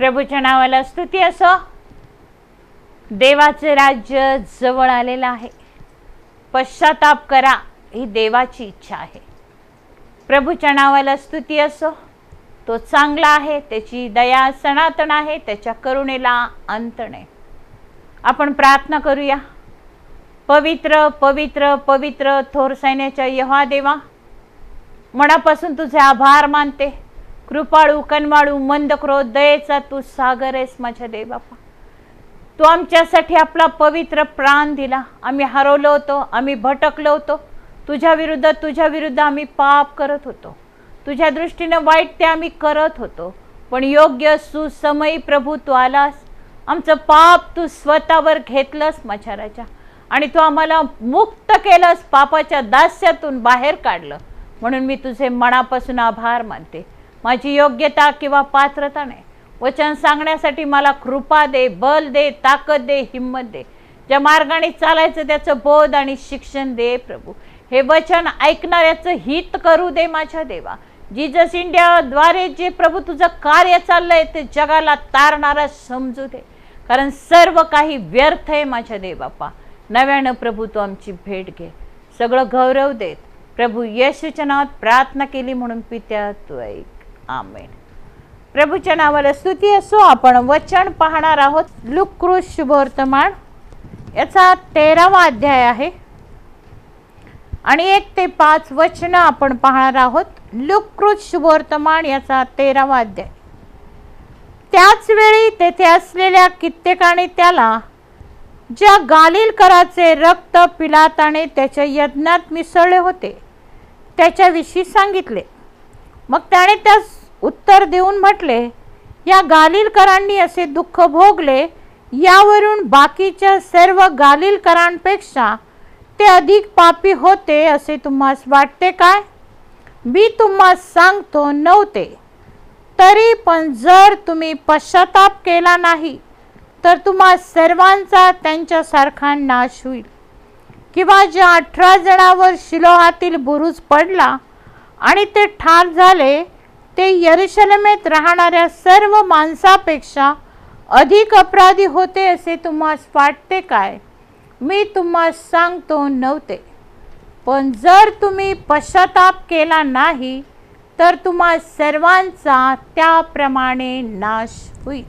प्रभूच्या नावाला स्तुती असो. देवाचे राज्य जवळ आलेलं आहे. पश्चाताप करा ही देवाची इच्छा आहे. प्रभूच्या नावाला स्तुती असो. तो चांगला आहे त्याची दया सनातन आहे त्याच्या करुणेला अंत नाही. आपण प्रार्थना करूया. पवित्र पवित्र पवित्र थोर सैन्याच्या यहा देवा मनापासून तुझे आभार मानते. कृपाळू कनवाळू मंद क्रोध दयेचा तू सागर आहेस माझ्या देवापा. तू आमच्यासाठी आपला पवित्र प्राण दिला. आम्ही हरवलो होतो आम्ही भटकलो होतो. तुझ्या विरुद्ध तुझ्या विरुद्ध आम्ही पाप करत होतो. तुझ्या दृष्टीनं वाईट ते आम्ही करत होतो. पण योग्य सुसमयी प्रभू तू आलास. आमचं पाप तू स्वतःवर घेतलंस माझ्या राजा. आणि तू आम्हाला मुक्त केलंस पापाच्या दास्यातून बाहेर काढलं. म्हणून मी तुझे मनापासून आभार मानते. माझी योग्यता किंवा पात्रता नाही. वचन सांगण्यासाठी मला कृपा दे बल दे ताकद दे हिंमत दे. ज्या मार्गाने चालायचं त्याचं बोध आणि शिक्षण दे प्रभू. हे वचन ऐकणाऱ्याचं हित करू दे माझ्या देवा. जीजस इंडियाद्वारे जे प्रभू तुझं कार्य चाललंय ते जगाला तारणारा समजू दे. कारण सर्व काही व्यर्थ आहे माझ्या देवापा नव्यानं प्रभू तू आमची भेट घे. सगळं गौरव देत. प्रभू येशूच्या नावात प्रार्थना केली म्हणून पित्या तू ऐक. आमेन. प्रभूच्या नावाला स्तुती असो आपण वचन पाहणार आहोत. लुकृत शुभवर्तमान याचा तेरावा अध्याय आहे. आणि एक ते पाच वचन आपण पाहणार आहोत. लुकृत शुभवर्तमान याचा तेरावा अध्याय. त्याच वेळी तेथे असलेल्या कित्येकाने त्याला ज्या गालिल कराचे रक्त पिलाताने त्याच्या यज्ञात मिसळले होते त्याच्याविषयी सांगितले. मग त्याने त्यास उत्तर देऊन म्हटले या गालिलकरांनी असे दुःख भोगले यावरून बाकीच्या सर्व गालिलकरांपेक्षा ते अधिक पापी होते असे तुम्हास वाटते काय? मी तुम्हास सांगतो नव्हते. तरी पण जर तुम्ही पश्चाताप केला नाही तर तुम्हा सर्वांचा त्यांच्यासारखा नाश होईल. किंवा ज्या अठरा जणावर शिलोहातील बुरुज पडला आणि ते ठार झाले ते यरुशलमेत राहणाऱ्या सर्व माणसापेक्षा अधिक अपराधी होते असे तुम्हास वाटते काय? मी तुम्हास सांगतो नव्हते. पण जर तुम्ही पश्चाताप केला नाही तर तुम्हा सर्वांचा त्याप्रमाणे नाश होईल.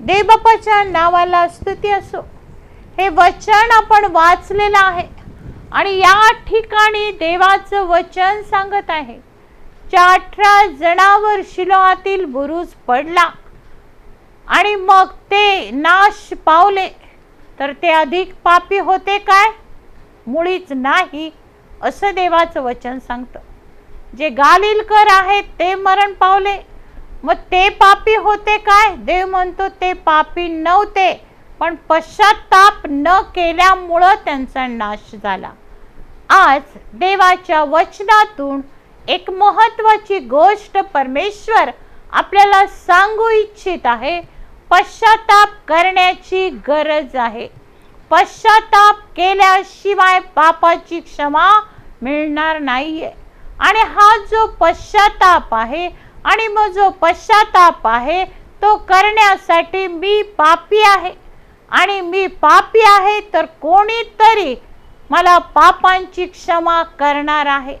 देवबापाच्या नावाला स्तुती असो. हे वचन आपण वाचलेलं आहे. आणि या ठिकाणी देवाचं वचन सांगत आहे. त्या अठरा जणावर शिलोहातील बुरुज पडला. आणि मग ते नाश पावले. तर ते अधिक पापी होते काय? मुळीच नाही असं देवाचं वचन सांगतं. जे गालिलकर आहेत ते मरण पावले. मग ते पापी होते काय? देव म्हणतो ते पापी नव्हते. पण पश्चाताप न केल्यामुळं त्यांचा नाश झाला. आज देवाच्या वचनातून एक महत्वाची गोष्ट परमेश्वर आपल्याला सांगू इच्छित आहे पश्चाताप करण्याची गरज आहे. पश्चाताप केल्याशिवाय पापाची क्षमा मिळणार नाहीये. आणि हा जो पश्चाताप आहे आणि मग जो पश्चाताप आहे तो करण्यासाठी मी पापी आहे. आणि मी पापी आहे तर कोणीतरी मला पापांची क्षमा करणार आहे.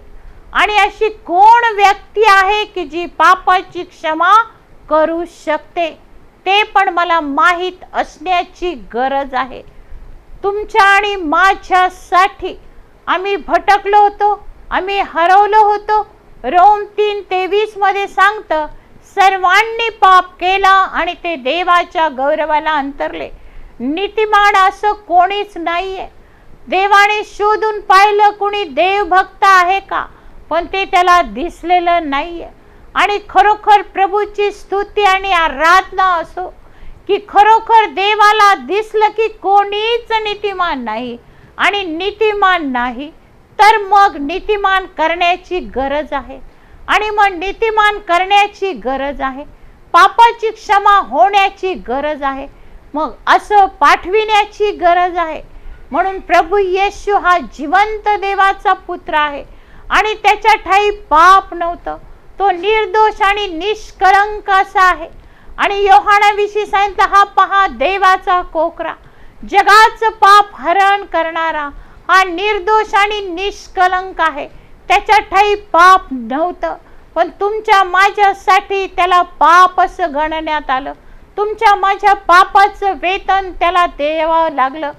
आणि अशी कोण व्यक्ती आहे की जी पापाची क्षमा करू शकते? ते पण मला माहीत असण्याची गरज आहे. तुमच्या आणि माझ्यासाठी आम्ही भटकलो होतो आम्ही हरवलो होतो. रोम तीन तेवीसमध्ये सांगतं सर्वांनी पाप केला आणि ते देवाच्या गौरवाला अंतरले. नीतिमान असं कोणीच नाही आहे देवाने शोधून पाहिलं कुणी देवभक्त आहे का? पण ते त्याला दिसलेलं नाही आणि खरोखर प्रभूची स्तुती आणि आराधना असो की खरोखर देवाला दिसलं की कोणीच नीतिमान नाही. आणि नीतिमान नाही तर मग नीतिमान करण्याची गरज आहे. आणि मग नीतिमान करण्याची गरज आहे. पापाची क्षमा होण्याची गरज आहे. मग असं पाठविण्याची गरज आहे. म्हणून प्रभू येशू हा जिवंत देवाचा पुत्र आहे. आणि त्याच्या ठाई पाप नव्हतं. तो निर्दोष आणि निष्कलंक असा आहे. आणि योहानाविषयी सांगितलं हा पहा देवाचा कोकरा. जगाचं पाप हरण करणारा हा निर्दोष आणि निष्कलंक आहे. त्याच्या ठाई पाप नव्हतं. पण तुमच्या माझ्यासाठी त्याला पाप असं गणण्यात आलं. तुमच्या माझ्या पापाचं वेतन त्याला द्यावं लागलं.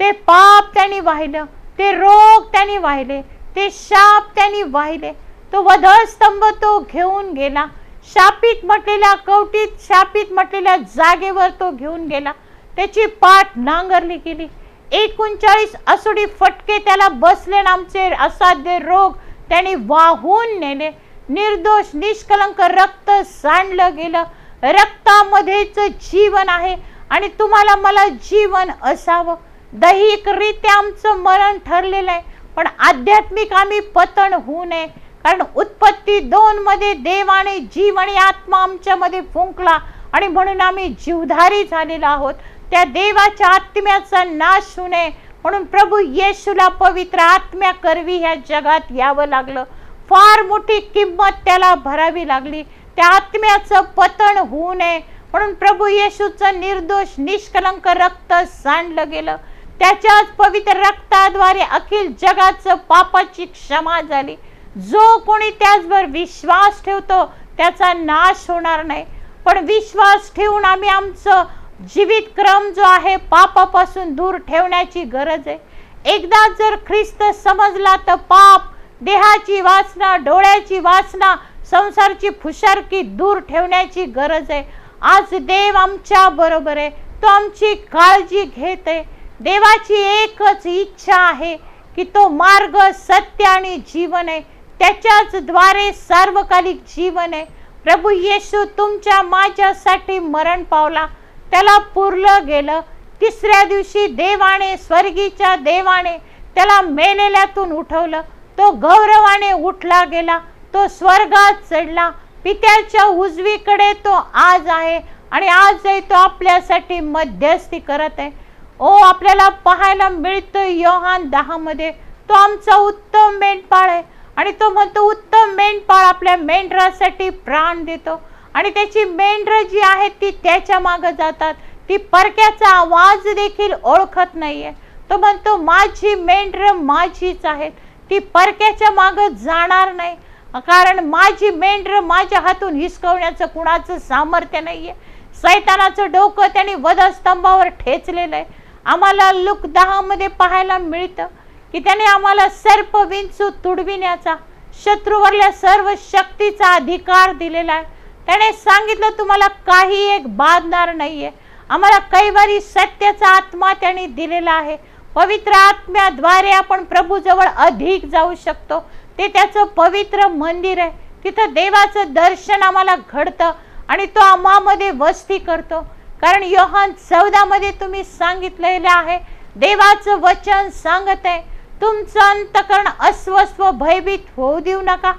ते पाप त्यांनी वाहिलं ते रोग त्यांनी वाहिले ते शाप त्यांनी वाहिले. तो वधस्तंभ तो घेऊन गेला. शापित म्हटलेल्या कवटीत शापित म्हटलेल्या जागेवर तो घेऊन गेला. त्याची पाठ नांगरली गेली. एकोणचाळीस असुडी फटके त्याला बसले आमचे असाध्य रोग त्याने वाहून नेले. निर्दोष निष्कलंक रक्त सांडलं गेलं. रक्तामध्येच जीवन आहे आणि तुम्हाला मला जीवन असावं. दैहिकरित्या आमचं मरण ठरलेलं आहे. पण आध्यात्मिक आम्ही पतन होऊ नये. कारण उत्पत्ती दोन मध्ये देव आणि जीव आणि आत्मा आमच्यामध्ये फुंकला आणि म्हणून आम्ही जीवधारी झालेलो आहोत. त्या देवाच्या आत्म्याचा नाश होऊ नये. म्हणून प्रभू येशूला पवित्र आत्म्या करवी ह्या जगात यावं लागलं. फार मोठी किंमत त्याला भरावी लागली. त्या आत्म्याचं पतन होऊ नये. म्हणून प्रभू येशूचं निर्दोष निष्कलंक रक्त सांडलं गेलं. त्याच्याच पवित्र रक्ताद्वारे अखिल जगाचं पापाची क्षमा झाली. जो कोणी त्याचवर विश्वास ठेवतो त्याचा नाश होणार नाही. पण विश्वास ठेवून आम्ही आमचं जीवित क्रम जो आहे पापापासून दूर ठेवण्याची गरज आहे. एकदा जर ख्रिस्त समजला तर पाप देहाची वासना डोळ्याची वासना संसारची फुशारकी दूर ठेवण्याची गरज आहे. आज देव आमच्या बरोबर आहे. तो आमची काळजी घेत आहे. देवाची एकच इच्छा आहे की तो मार्ग सत्य आणि जीवन आहे. त्याच्याच द्वारे सार्वकालिक जीवन आहे. प्रभू येशू तुमच्या माझ्यासाठी मरण पावला. त्याला पुरलं गेलं. तिसऱ्या दिवशी देवाने स्वर्गीच्या देवाने त्याला मेलेल्यातून उठवलं. तो गौरवाने उठला गेला. तो स्वर्गात चढला. पित्याच्या उजवीकडे तो आज आहे आणि आजही तो आपल्यासाठी मध्यस्थी करत आहे. ओ आपल्याला पाहायला मिळतं योहान दहामध्ये. तो आमचा उत्तम मेंढपाळ आहे. आणि तो म्हणतो उत्तम मेंढपाळ आपल्या मेंढरासाठी प्राण देतो. आणि त्याची मेंढर जी आहेत ती त्याच्या मागं जातात. ती परक्याचा आवाज देखील ओळखत नाहीये. तो म्हणतो माझी मेंढर माझीच आहेत. ती परक्याच्या मागं जाणार नाही. कारण माझी मेंढर माझ्या हातून हिसकवण्याचं कुणाचं सामर्थ्य नाहीये. सैतानाचं डोकं त्यांनी वधस्तंभावर ठेचलेलं आहे. आम्हाला लुक दहामध्ये पाहायला मिळतं की त्याने आम्हाला सर्प विंचू तुडविण्याचा शत्रूवरल्या सर्व शक्तीचा अधिकार दिलेला आहे. त्याने सांगितलं तुम्हाला काही एक बाधणार आहे आम्हाला कैवारी सत्याचा आत्मा त्याने दिलेला आहे. पवित्र आत्म्याद्वारे आपण प्रभूजवळ अधिक जाऊ शकतो. ते त्याचं पवित्र मंदिर आहे. तिथं देवाचं दर्शन आम्हाला घडतं आणि तो आम्हामध्ये वस्ती करतो. कारण योहान चौदा मध्ये तुम्ही सांगितलेलं आहे देवाचं वचन सांगत आहे तुमचं अंतकरण अस्वस्थ भयभीत होऊ देऊ नका.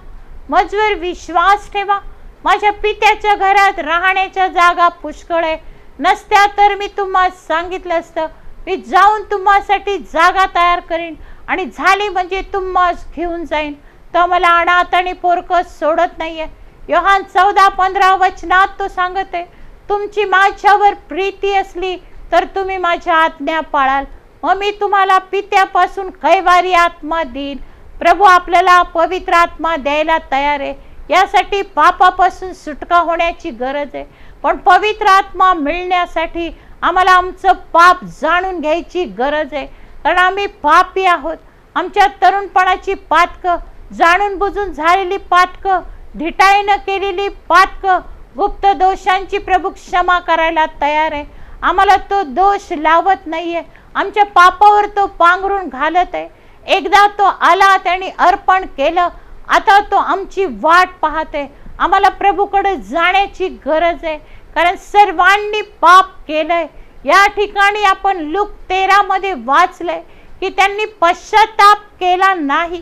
मजवर विश्वास ठेवा. माझ्या पित्याच्या घरात राहण्याच्या जागा पुष्कळ आहे. नसत्या तर मी तुम्हाला सांगितलं असतं मी जाऊन तुम्हासाठी जागा तयार करीन आणि झाली म्हणजे तुम्हास घेऊन जाईन. तर मला अनाथ आणि पोरकस सोडत नाही आहे योहान चौदा पंधरा वचनात तो सांगत आहे तुमची माझ्यावर प्रीती असली तर तुम्ही माझ्या आज्ञा पाळाल. मग मी तुम्हाला पित्यापासून कैवारी आत्मा देईन. प्रभू आपल्याला पवित्र आत्मा द्यायला तयार आहे. यासाठी पापापासून सुटका होण्याची गरज आहे. पण पवित्र आत्मा मिळण्यासाठी आम्हाला आमचं पाप जाणून घ्यायची गरज आहे. कारण आम्ही पापी आहोत. आमच्या तरुणपणाची पातकं जाणून बुजून झालेली पातकं धिटाईनं केलेली पातकं गुप्त दोषांची प्रभू क्षमा करायला तयार आहे. आम्हाला तो दोष लावत नाही आहे आमच्या पापावर तो पांघरून घालत आहे. एकदा तो आला त्याने अर्पण केलं. आता तो आमची वाट पाहते आम्हाला प्रभूकडे जाण्याची गरज आहे. कारण सर्वांनी पाप केलंय. या ठिकाणी आपण लुक तेरामध्ये वाचलंय की त्यांनी पश्चाताप केला नाही.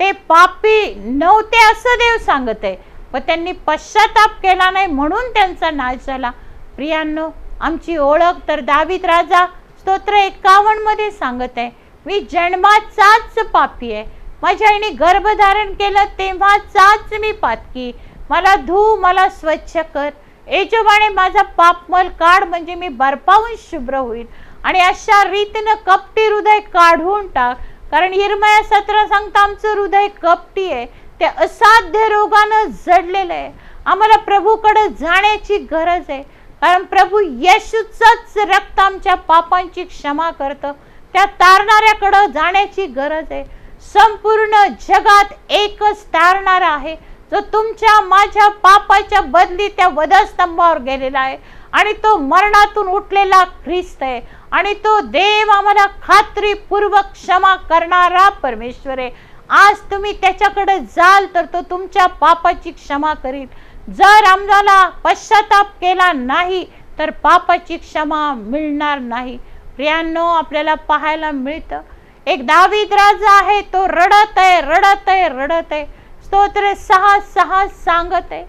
ते पापी नव्हते असं देव सांगत आहे. व त्यांनी पश्चाताप केला नाही म्हणून त्यांचा नाश झाला. प्रियांनो आमची ओळख तर दावीत राजा स्तोत्र एकावन्नमध्ये सांगत आहे मी जन्माचाच पापी आहे. माझ्या आईने गर्भधारण केलं तेव्हाचाच मी पातकी. मला धू मला स्वच्छ कर. एजोबाने माझा पापमल काढ म्हणजे मी बर्पावून शुभ्र होईल. आणि अशा रीतीनं कपटी हृदय काढून टाक. कारण हिरमया सत्र सांगता आमचं हृदय कपटी आहे. ते असाध्य रोगानं जडलेलं आहे. आम्हाला प्रभूकडे जाण्याची गरज आहे. कारण प्रभू येशूचंच रक्त आमच्या पापांची क्षमा करतं. त्या तारणाऱ्याकडं जाण्याची गरज आहे. संपूर्ण जगात एकच तारणारा आहे. जो तुमच्या माझ्या पापाच्या बदली त्या वधस्तंभावर गेलेला आहे. आणि तो मरणातून उठलेला ख्रिस्त आहे. आणि तो देव आम्हाला खात्रीपूर्वक क्षमा करणारा परमेश्वर आहे. आज तुम्ही त्याच्याकडे जाल तर तो तुमच्या पापाची क्षमा करील. जर आम्हाला पश्चाताप केला नाही तर पापाची क्षमा मिळणार नाही. प्रियांनो आपल्याला पाहायला मिळतं. एक दावीद राजा आहे तो रडत आहे रडत आहे रडत आहे. स्तोत्र सहा सहा सांगत आहे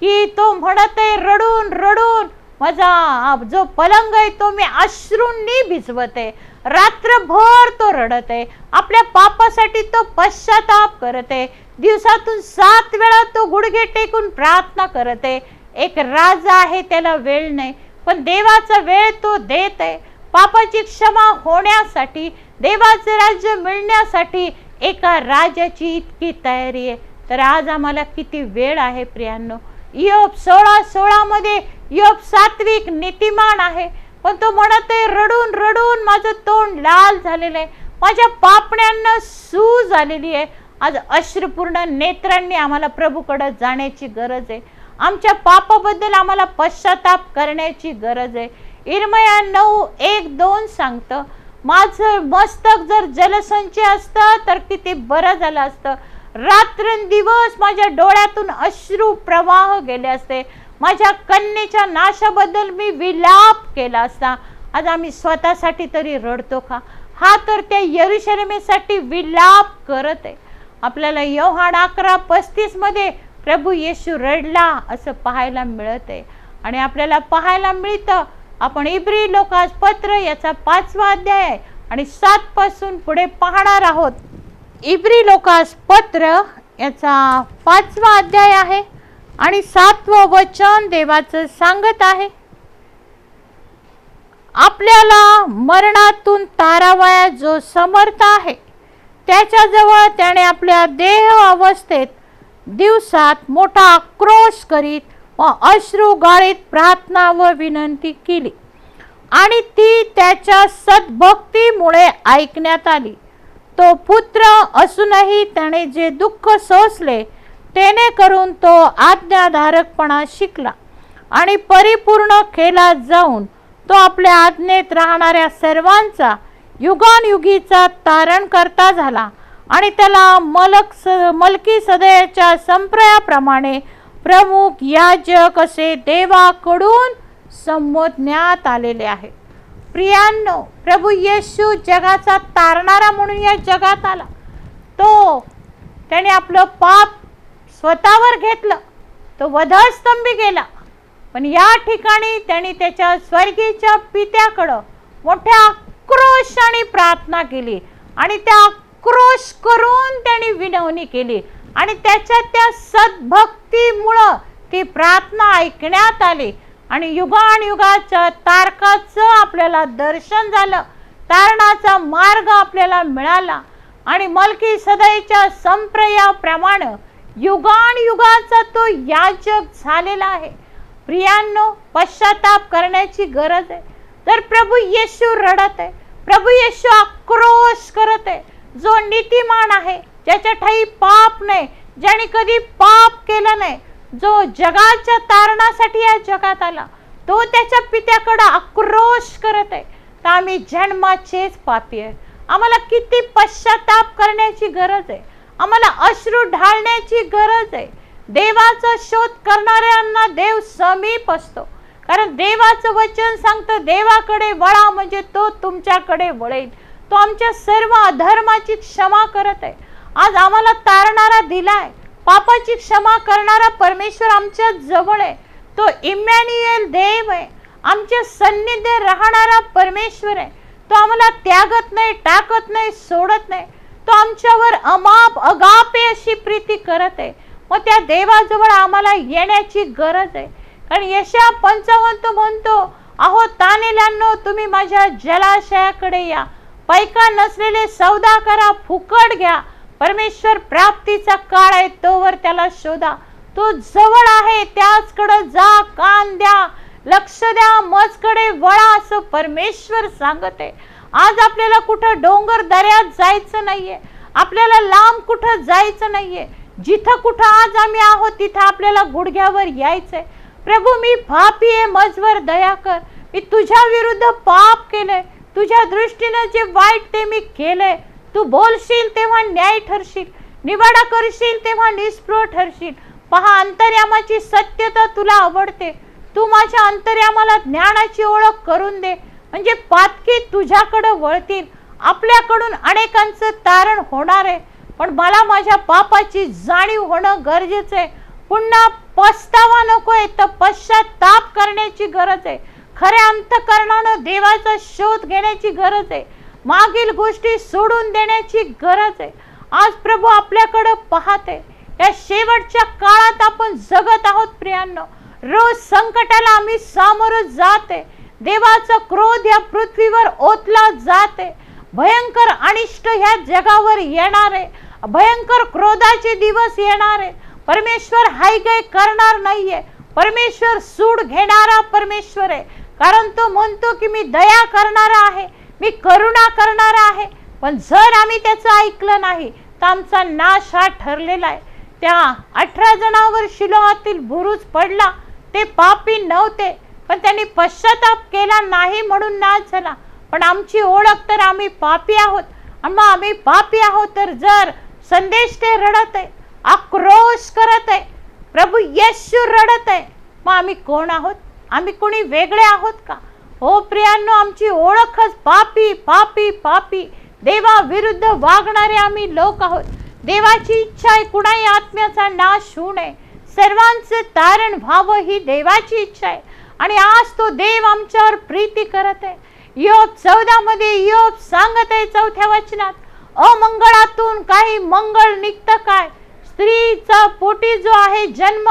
की तो म्हणत आहे रडून रडून माझा जो पलंग आहे तो मी अश्रूंनी भिजवत. आहे रात्रभर तो रडत. आहे आपल्या पापासाठी तो पश्चाताप करत. आहे दिवसातून सात वेळा तो गुडघे टेकून प्रार्थना करत. आहे एक राजा आहे त्याला वेळ नाही पण देवाचा वेळ तो देत. आहे पापाची क्षमा होण्यासाठी देवाचे राज्य मिळण्यासाठी एका राजाची इतकी तयारी आहे. तर आज आम्हाला किती वेळ आहे प्रियांनो? इयोप सोळा सोळामध्ये योब सात्विक नीतिमान आहे. पण तो म्हणत आहे रडून रडून माझं तोंड लाल झालेलं आहे. माझ्या पापण्यांना सूज आलेली आहे. आज अश्रुपूर्ण नेत्रांनी आम्हाला प्रभूकडं जाण्याची गरज आहे. आमच्या पापाबद्दल आम्हाला पश्चाताप करण्याची गरज आहे. इरमया नऊ एक दोन सांगतं माझं मस्तक जर जलसंचय असतं तर किती बरं झालं असतं. रात्रंदिवस माझ्या डोळ्यातून अश्रू प्रवाह गेले असते. माझ्या कन्येच्या नाशाबद्दल मी विलाप केला असता आज आम्ही स्वतःसाठी तरी रडतो का? हा तर त्या यरुशलेमेसाठी विलाप करत आहे. आपल्याला योहान अकरा पस्तीसमध्ये प्रभू येशू रडला असं पाहायला मिळत आहे. आणि आपल्याला पाहायला मिळतं आपण इब्री लोकास पत्र याचा पाचवा अध्याय आणि सातपासून पुढे पाहणार आहोत. इब्री लोकास पत्र याचा पाचवा अध्याय आहे. आणि सातवं वचन देवाचं सांगत आहे. आपल्याला मरणातून तारावया जो समर्थ आहे त्याच्याजवळ त्याने आपल्या देह अवस्थेत दिवसात मोठा आक्रोश करीत व अश्रू गाळीत प्रार्थना व विनंती केली. आणि ती त्याच्या सद्भक्तीमुळे ऐकण्यात आली. तो पुत्र असूनही त्याने जे दुःख सोसले तेने करून तो आज्ञाधारकपणा शिकला आणि परिपूर्ण केला जाऊन तो आपल्या आज्ञेत राहणाऱ्या सर्वांचा युगानयुगीचा तारण करता झाला आणि त्याला मलक स मलकी सदयाच्या संप्रयाप्रमाणे प्रमुख याजक असे देवाकडून संबोधण्यात आलेले आहे. प्रियांनो प्रभू येशू जगाचा तारणारा म्हणून या जगात आला. तो त्याने आपलं पाप स्वतःवर घेतलं तो वधस्तंभी गेला. पण या ठिकाणी त्यांनी त्याच्या स्वर्गीच्या पित्याकडं मोठ्या आक्रोशाने प्रार्थना केली आणि त्या आक्रोश करून त्यांनी विनवणी केली आणि त्याच्या त्या सद्भक्तीमुळं ती प्रार्थना ऐकण्यात आली. आणि युगानयुगाच्या तारकाचं आपल्याला दर्शन झालं तारणाचा मार्ग आपल्याला मिळाला आणि मलकी सदैच्या संप्रयाप्रमाणे युगाचा तो याचक झालेला आहे. प्रियांनो पश्चाताप करण्याची गरज आहे. तर प्रभू येशू रडत आहे. प्रभू येशू आक्रोश करत आहे. जो नीतिमान आहे ज्याच्या ठाई पाप नाही ज्याने कधी पाप केलं नाही जो जगाच्या तारणासाठी या जगात आला तो त्याच्या पित्याकडं आक्रोश करत आहे. तर आम्ही जन्माचेच पापी आहे. आम्हाला किती पश्चाताप करण्याची गरज आहे. आम्हाला अश्रू ढाळण्याची गरज आहे. देवाचा शोध करणाऱ्यांना देव समीप असतो. कारण देवाचं वचन सांगतं देवाकडे वळा म्हणजे तो तुमच्याकडे वळेल. तो आमच्या सर्व अधर्माची क्षमा करत आहे. आज आम्हाला तारणारा दिलाय. पापाची क्षमा करणारा परमेश्वर आमच्या जवळ आहे. तो इमॅन्युएल देव आहे. आमच्या सन्निध्य राहणारा परमेश्वर आहे. तो आम्हाला त्यागत नाही टाकत नाही सोडत नाही. तो आमच्यावर अमाप अगापे अशी प्रीती करत आहे. मग त्या देवाजवळ आम्हाला येण्याची गरज आहे. कारण यशा पंचावन्न तो म्हणतो अहो तानेल्यांनो तुम्ही माझ्या जलाशयाकडे या. पैका नसलेले सौदा करा फुकट घ्या. परमेश्वर प्राप्तीचा काळ आहे तोवर त्याला शोधा. तो जवळ आहे त्याचकडे जा कान द्या. लक्ष द्या मजकडे वळा असं परमेश्वर सांगत आहे. आज आपल्याला कुठं डोंगर दऱ्यात जायचं नाहीये. आपल्याला लांब कुठं जायचं नाहीये. जिथं कुठं आज आम्ही आहोत तिथं आपल्याला गुडघ्यावर यायचंय. प्रभू मी पापी आहे मजवर दया कर. मी तुझ्या विरुद्ध पाप केलंय. तुझ्या दृष्टीनं जे वाईट ते मी केलंय. तू बोलशील तेव्हा न्याय ठरशील. निवाडा करशील तेव्हा निष्प्रो ठरशील. पहा अंतर्यामाची सत्यता तुला आवडते. तू माझ्या अंतर्यामाला ज्ञानाची ओळख करून दे. म्हणजे पातकी तुझ्याकडं वळतील. आपल्याकडून अनेकांचं तारण होणार आहे. पण मला माझ्या पापाची जाणीव होणं गरजेचं आहे. पुन्हा पस्तावा नकोय तर पश्चाताप करण्याची गरज आहे. खऱ्या अंतकरणानं देवाचा शोध घेण्याची गरज आहे. मागील गोष्टी सोडून देण्याची गरज आहे. आज प्रभू आपल्याकडं पाहते या शेवटच्या काळात आपण जगत आहोत प्रियांनो. रोज संकटाला आम्ही सामोरं जाते देवाचा क्रोध या पृथ्वीवर ओतला जाते. भयंकर अनिष्ट ह्या जगावर येणार. आहे भयंकर क्रोधाचे दिवस येणार. आहे परमेश्वर हायगाय करणार नाहीये. परमेश्वर सूड घेणारा परमेश्वर. आहे कारण तो म्हणतो की मी दया करणारा आहे मी करुणा करणारा आहे. पण जर आम्ही त्याचं ऐकलं नाही तर आमचा नाश हा ठरलेला आहे. त्या अठरा जणांवर शिलोहातील बुरुज पडला. ते पापी नव्हते. पण त्यांनी पश्चाताप केला नाही म्हणून नाश झाला. पण आमची ओळख तर आम्ही पापी आहोत. आणि मग आम्ही पापी आहोत तर जर संदेश ते रडत आहे आक्रोश करत आहे प्रभू येशू रडत आहे मग आम्ही कोण आहोत? आम्ही कोणी वेगळे आहोत का? हो प्रियांनो आमची ओळखच पापी पापी पापी. देवाविरुद्ध वागणारे आम्ही लोक आहोत. देवाची इच्छा आहे कुणाही आत्म्याचा नाश होऊ नये. सर्वांचे तारण व्हावं ही देवाची इच्छा आहे. आणि आज तो देव आमच्यावर प्रीती करत आहे. योब चौदा मध्ये योब सांगत आहे चौथ्या वचनात अमंगळातून काही मंगळ निघतं काय? स्त्रीचा पोटी जो आहे जन्म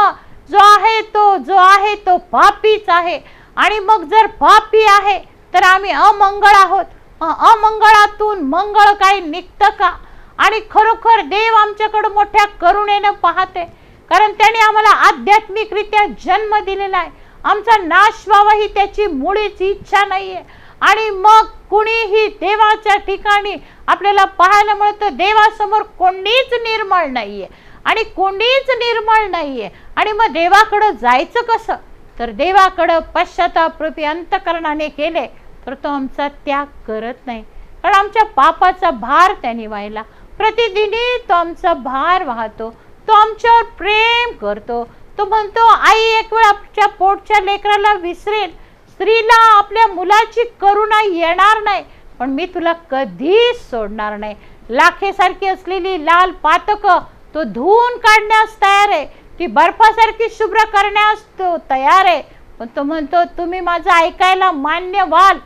जो आहे तो जो आहे तो पापीच आहे. आणि मग जर पापी आहे तर आम्ही अमंगळ आहोत. अमंगळातून मंगळ काही निघतं का? आणि खरोखर देव आमच्याकडं मोठ्या करुणेनं पाहते कारण त्याने आम्हाला आध्यात्मिकरित्या जन्म दिलेला आहे. आमचा नाश व्हावा ही त्याची मुळीच इच्छा नाही आहे आणि मग कुणीही देवाच्या ठिकाणी आपल्याला पाहायला मिळतं देवासमोर कोणीच निर्मळ नाही आहे आणि कोणीच निर्मळ नाही आहे आणि मग देवाकडं जायचं कसं? तर देवाकडं पश्चातापरूपी अंतकरणाने केले तर तो आमचा त्याग करत नाही. कारण आमच्या पापाचा भार त्याने व्हायला प्रतिदिनी तो आमचा भार वाहतो. तो आमच्यावर प्रेम करतो. तो म्हणतो आई एक वेळ आमच्या पोटच्या लेकराला विसरेल. स्त्रीला आपल्या मुलाची करुणा येणार नाही. पण मी तुला कधीच सोडणार नाही. लाखेसारखी असलेली लाल पातकं तो धुवून काढण्यास तयार आहे. ती बर्फासारखी शुभ्र करण्यास तो तयार आहे. पण तो म्हणतो तुम्ही माझं ऐकायला मान्य व्हाल.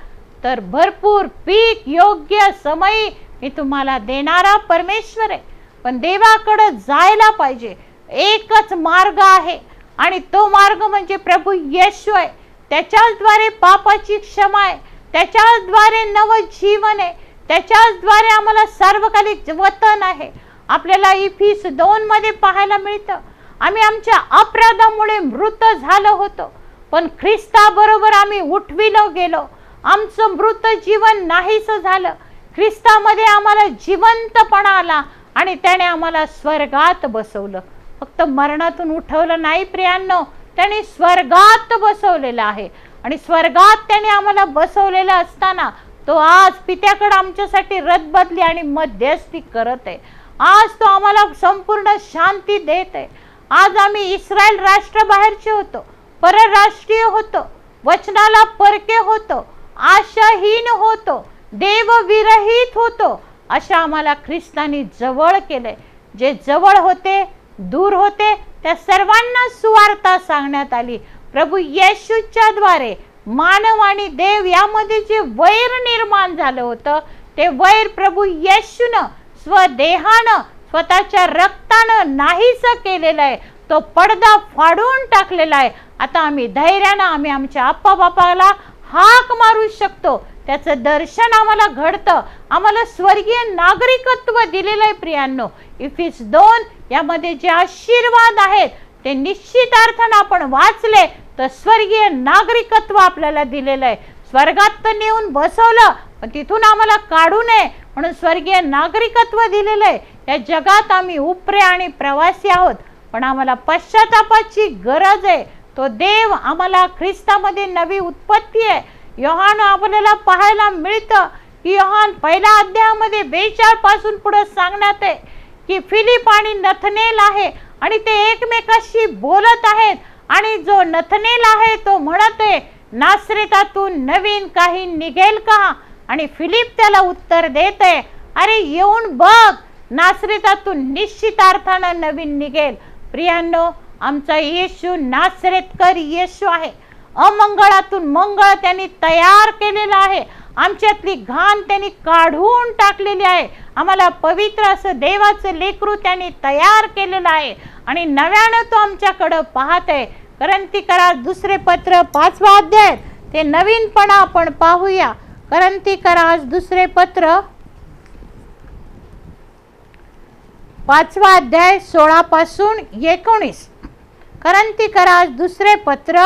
तर भरपूर पीक योग्य समयी मी तुम्हाला देणारा परमेश्वर आहे. पण देवाकडं जायला पाहिजे. एकच मार्ग आहे. आणि तो मार्ग म्हणजे प्रभू येशू आहे. त्याच्याद्वारे पापाची क्षमा आहे. त्याच्याद्वारे नवजीवन आहे. त्याच्याद्वारे आम्हाला सार्वकालिक वतन आहे. आपल्याला इफीस दोनमध्ये पाहायला मिळतं. आम्ही आमच्या अपराधामुळे मृत झालो होतो. पण ख्रिस्ताबरोबर आम्ही उठविलो गेलो. आमचं मृत जीवन नाहीसं झालं. ख्रिस्तामध्ये आम्हाला जिवंतपणा आला आणि त्याने आम्हाला स्वर्गात बसवलं. फक्त मरणातून उठवलं नाही प्रियांनो त्याने स्वर्गात बसवलेलं आहे. आणि स्वर्गात त्याने आम्हाला बसवलेलं असताना तो आज पित्याकडं आमच्यासाठी रदबदली आणि मध्यस्थी करत आहे. आज तो आम्हाला संपूर्ण शांती देत आहे. आज आम्ही इस्रायल राष्ट्राबाहेरचे होतो परराष्ट्रीय होतो वचनाला परके होतो आशाहीन होतो देवविरहित होतो अशा आम्हाला ख्रिस्तानी जवळ केले जे जवळ होते दूर होते त्या सर्वांना सुवार्ता सांगण्यात आली. प्रभू येशूच्या द्वारे मानव आणि देव यामध्ये जे वैर निर्माण झालं होतं ते वैर प्रभू येशून स्वदेहानं स्वतःच्या रक्तानं नाहीस केलेलं आहे. तो पडदा फाडून टाकलेला आहे. आता आम्ही धैर्यानं आम्ही आमच्या आप्पा बापाला हाक मारू शकतो. त्याचं दर्शन आम्हाला घडतं. आम्हाला स्वर्गीय नागरिकत्व दिलेलं आहे प्रियांनो. इफिस दोन यामध्ये जे आशीर्वाद आहेत ते निश्चित अर्थानं आपण वाचले तर स्वर्गीय नागरिकत्व आपल्याला दिलेलं आहे. स्वर्गात तर नेऊन बसवलं पण तिथून आम्हाला काढू नये म्हणून स्वर्गीय नागरिकत्व दिलेलं आहे. या जगात आम्ही उपरे आणि प्रवासी आहोत पण आम्हाला पश्चातापाची गरज आहे. तो देव आम्हाला ख्रिस्तामध्ये नवी उत्पत्ती आहे. योहान आपल्याला पाहायला मिळतं की योहान पहिल्या अध्यायामध्ये बेचाळपासून पुढं सांगण्यात आहे. की फिलिप आणि नथनेल आहे आणि ते एकमेकाशी बोलत आहेत. आणि जो नथनेल आहे तो म्हणत आहे नासरेतातून नवीन काही निघेल का? आणि फिलिप त्याला उत्तर देत आहे अरे येऊन बघ. नासरेतातून निश्चितार्थानं नवीन निघेल. प्रियांनो आमचा येशू नासरेतकर येशू आहे. अमंगळातून मंगळ त्यांनी तयार केलेलं आहे. आमच्यातली घाण त्यांनी काढून टाकलेली आहे. आम्हाला पवित्र असं देवाचं लेकरू त्यांनी तयार केलेलं आहे. आणि नव्यानं तो आमच्याकडं पाहत आहे करंती करा दुसरे पत्र पाचवा अध्याय. ते नवीनपणा आपण पाहूया. करंती करा दुसरे पत्र. पाचवा अध्याय सोळापासून एकोणीस. करंती करा दुसरे पत्र.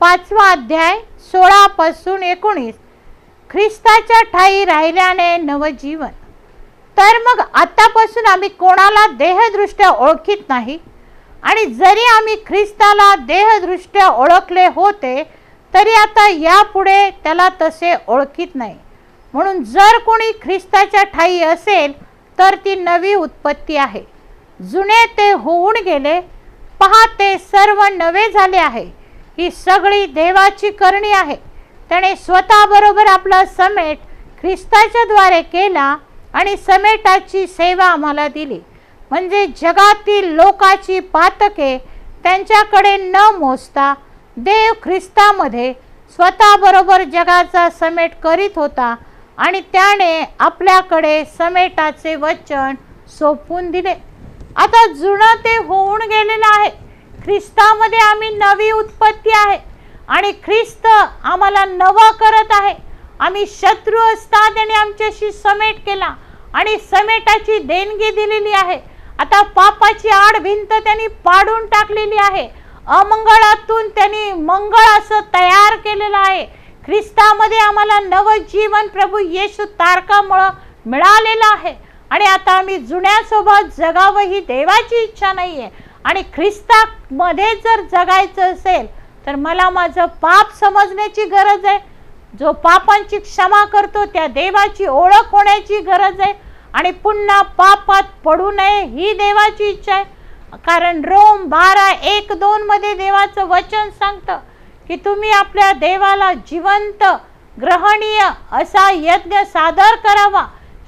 पाचवा अध्याय सोळापासून एकोणीस. ख्रिस्ताच्या ठाई राहिल्याने नवजीवन. तर मग आतापासून आम्ही कोणाला देहदृष्ट्या ओळखीत नाही. आणि जरी आम्ही ख्रिस्ताला देहदृष्ट्या ओळखले होते तरी आता यापुढे त्याला तसे ओळखीत नाही. म्हणून जर कोणी ख्रिस्ताच्या ठाई असेल तर ती नवी उत्पत्ती आहे. जुने ते होऊन गेले पहा ते सर्व नवे झाले आहे. ही सगळी देवाची करणी आहे. त्याने स्वतःबरोबर आपला समेट ख्रिस्ताच्याद्वारे केला आणि समेटाची सेवा आम्हाला दिली. म्हणजे जगातील लोकाची पातके त्यांच्याकडे न मोजता देव ख्रिस्तामध्ये स्वतःबरोबर जगाचा समेट करीत होता आणि त्याने आपल्याकडे समेटाचे वचन सोपून दिले. आता जुनं ते होऊन गेलेलं आहे. ख्रिस्तामध्ये आम्ही नवी उत्पत्ती आहे आणि ख्रिस्त आम्हाला नवं करत आहे. आम्ही शत्रू असता त्याने आमच्याशी समेट केला. आणि समेटाची देणगी दिलेली आहे. आता पापाची आड भिंत त्यांनी पाडून टाकलेली आहे. अमंगळातून त्यांनी मंगळ असं तयार केलेलं आहे. ख्रिस्तामध्ये आम्हाला नवजीवन प्रभू येशू तारकामुळं मिळालेलं आहे. आणि आता आम्ही जुन्यासोबत जगावं ही देवाची इच्छा नाही आहे आणि ख्रिस्तामध्ये जर जगायचं असेल तर मला माझं पाप समजण्याची गरज आहे. जो पापांची क्षमा करतो त्या देवाची ओळख होण्याची गरज आहे. आणि पुन्हा पापात पडू नये ही देवाची इच्छा आहे. कारण रोम बारा एक दोन मध्ये देवाचं वचन सांगतं की तुम्ही आपल्या देवाला जिवंत ग्रहणीय असा यज्ञ सादर करावा.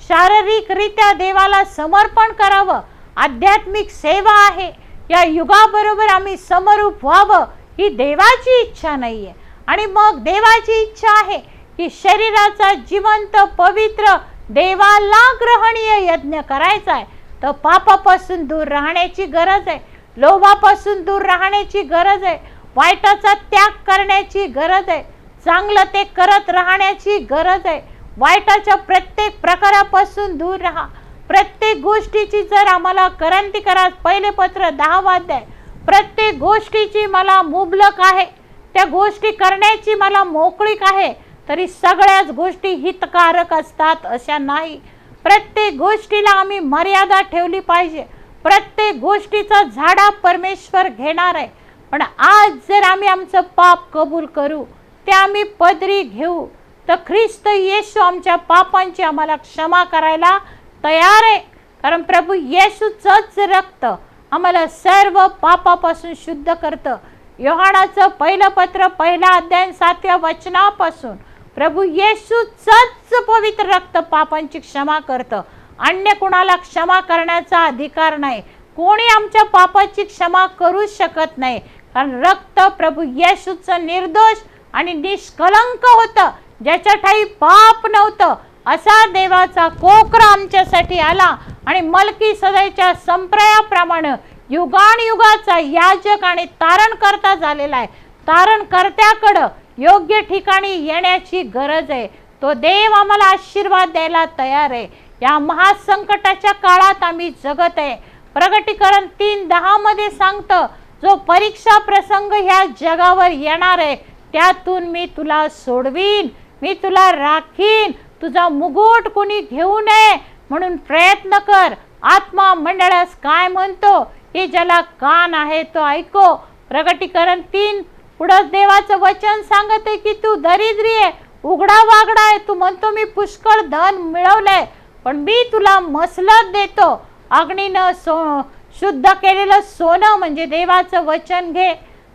शारीरिकरित्या देवाला समर्पण करावं. आध्यात्मिक सेवा आहे. या युगाबरोबर आम्ही समरूप व्हावं ही देवाची इच्छा नाही आहे आणि मग देवाची इच्छा आहे की शरीराचा जिवंत पवित्र देवाला ग्रहणीय यज्ञ करायचा आहे. तर पापापासून दूर राहण्याची गरज आहे. लोभापासून दूर राहण्याची गरज आहे. वाईटाचा त्याग करण्याची गरज आहे. चांगलं ते करत राहण्याची गरज आहे. वाईटाच्या प्रत्येक प्रकारापासून दूर राहा. प्रत्येक गोष्टीची जर आम्हाला करंती करा पहिले पत्र दहा वाद्य आहे. प्रत्येक गोष्टीची मला मुबलक आहे. त्या गोष्टी करण्याची मला मोकळीक आहे तरी सगळ्याच गोष्टी हितकारक असतात अशा नाही. प्रत्येक गोष्टीला आम्ही मर्यादा ठेवली पाहिजे. प्रत्येक गोष्टीचा झाडा परमेश्वर घेणार आहे. पण आज जर आम्ही आमचं पाप कबूल करू ते आम्ही पदरी घेऊ तर ख्रिस्त येशू आमच्या पापांची आम्हाला क्षमा करायला तयार आहे. कारण प्रभू येशूचंच रक्त आम्हाला सर्व पापापासून शुद्ध करतं. योहानाचं पहिलं पत्र पहिला अध्याय सातव्या वचनापासून. प्रभू येशूचंच पवित्र रक्त पापांची क्षमा करतं. अन्य कुणाला क्षमा करण्याचा अधिकार नाही. कोणी आमच्या पापाची क्षमा करू शकत नाही. कारण रक्त प्रभू येशूचं निर्दोष आणि निष्कलंक होतं ज्याच्या ठाई पाप नव्हतं. असा देवाचा कोकरा आमच्यासाठी आला आणि मलकी सदैच्या संप्रयाप्रमाणे युगानयुगाचा याजक आणि तारण करता झालेला आहे. तारणकर्त्याकडं योग्य ठिकाणी येण्याची गरज आहे. तो देव आम्हाला आशीर्वाद द्यायला तयार आहे. या महासंकटाच्या काळात आम्ही जगत आहे. प्रगटीकरण तीन दहामध्ये सांगतं जो परीक्षा प्रसंग ह्या जगावर येणार आहे त्यातून मी तुला सोडवीन मी तुला राखीन तुझा मुकुट कुणी घेऊ नये म्हणून प्रयत्न कर. आत्मा मंडळास काय म्हणतो? की ज्याला कान आहे तो ऐको. प्रगटीकरण तीन. पुढं देवाचं वचन सांगत आहे की तू दरिद्री आहे. उघडा वागडा आहे. तू म्हणतो मी पुष्कळ धन मिळवलंय. पण मी तुला मसलत देतो. अग्नीनं सो शुद्ध केलेलं सोनं म्हणजे देवाचं वचन घे.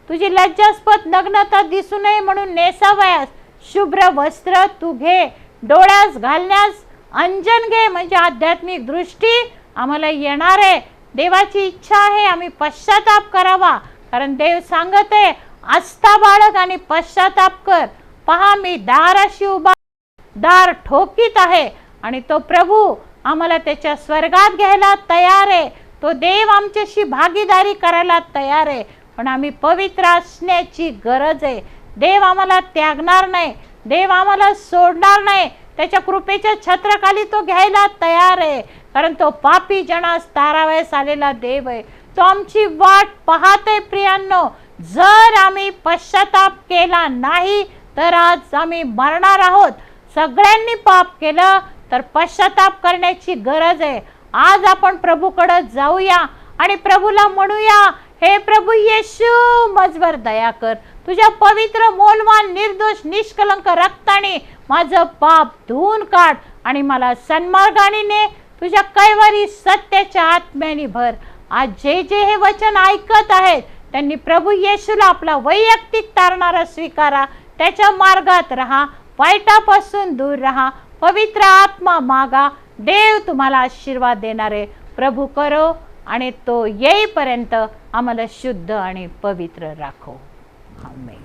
तुझी लज्जास्पद नग्नता दिसू नये म्हणून नेसावयास. शुभ्र वस्त्र तू घे. डोळ्यास घालण्यास अंजन घे. म्हणजे आध्यात्मिक दृष्टी आम्हाला येणार आहे. देवाची इच्छा आहे आम्ही पश्चाताप करावा. कारण देव सांगत आहे आस्था बाळक आणि पश्चाताप कर. पहा मी दाराशी उभा दार ठोकीत आहे आणि तो प्रभू आम्हाला त्याच्या स्वर्गात घ्यायला तयार आहे. तो देव आमच्याशी भागीदारी करायला तयार आहे. पण आम्ही पवित्र असण्याची गरज आहे. देव आम्हाला त्यागणार नाही. देव आम्हाला सोडणार नाही. त्याच्या कृपेच्या छत्राखाली तो घ्यायला तयार आहे. कारण तो पापी जनास तारावयास आलेला देव आहे. तो आमची वाट पाहते प्रियांनो. जर आम्ही पश्चाताप केला नाही तर आज आम्ही मरणार आहोत. सगळ्यांनी पाप केलं तर पश्चाताप करण्याची गरज आहे. आज आपण प्रभूकडं जाऊया आणि प्रभूला म्हणूया हे प्रभू येशू मजवर दया कर. तुझ्या पवित्र मोलवान निर्दोष निष्कलंक रक्ताने माझं पाप धुवून काढ आणि मला सन्मार्गाने ने तुझ्या कैवारी सत्याच्या आत्म्याने भर. आज जे जे हे वचन ऐकत आहेत त्यांनी प्रभू येशूला आपला वैयक्तिक तारणारा स्वीकारा. त्याच्या मार्गात राहा वाईटापासून दूर राहा पवित्र आत्मा मागा. देव तुम्हाला आशीर्वाद देणारे. प्रभू करो आणि तो येईपर्यंत आम्हाला शुद्ध आणि पवित्र राखो. आमेन.